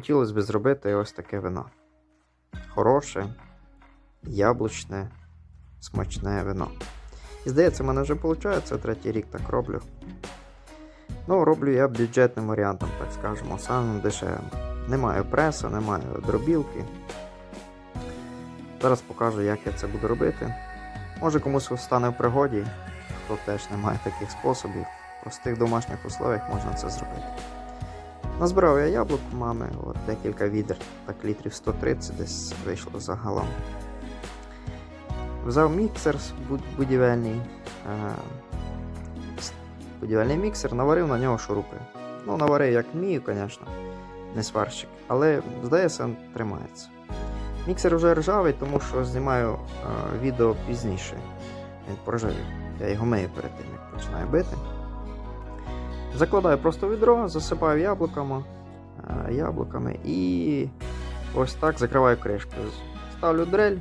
хотілося б зробити ось таке вино. Хороше, яблучне, смачне вино. І здається, в мене вже виходить, це третій рік так роблю. Ну, роблю я бюджетним варіантом, так скажемо, самим дешевим. Немає преса, немає дробілки. Зараз покажу, як я це буду робити. Може комусь стане в пригоді, хто теж не має таких способів. В простих домашніх условиях можна це зробити. Назбирав я яблук у мами, от декілька відер, так літрів 130 десь вийшло загалом. Взяв міксер будівельний. е, Будівельний міксер, наварив на нього шурупи. Ну, наварив як вмію, звісно, не сварщик, але здається, тримається. Міксер вже ржавий, тому що знімаю е, відео пізніше. Він поржавів. Я його мию перед тим, як починаю бити. Закладаю просто відро, засипаю яблуками, е, яблуками і ось так закриваю кришкою. Ставлю дрель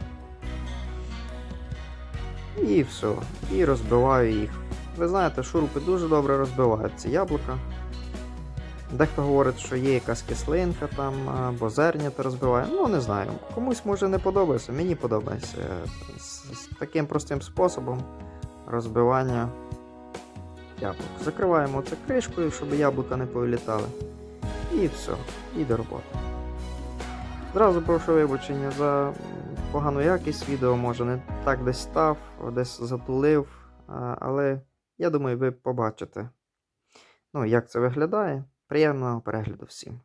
і все. І розбиваю їх. Ви знаєте, шурупи дуже добре розбивають ці яблука. Дехто говорить, що є якась кислинка там, або зернята розбиває. Ну, не знаю. Комусь може не подобається, мені подобається. З таким простим способом розбивання яблук. Закриваємо це кришкою, щоб яблука не повилітали. І все, і до роботи. Зразу прошу вибачення за погану якість відео, може не так десь став, десь затулив, але я думаю, ви побачите, ну, як це виглядає. Приємного перегляду всім.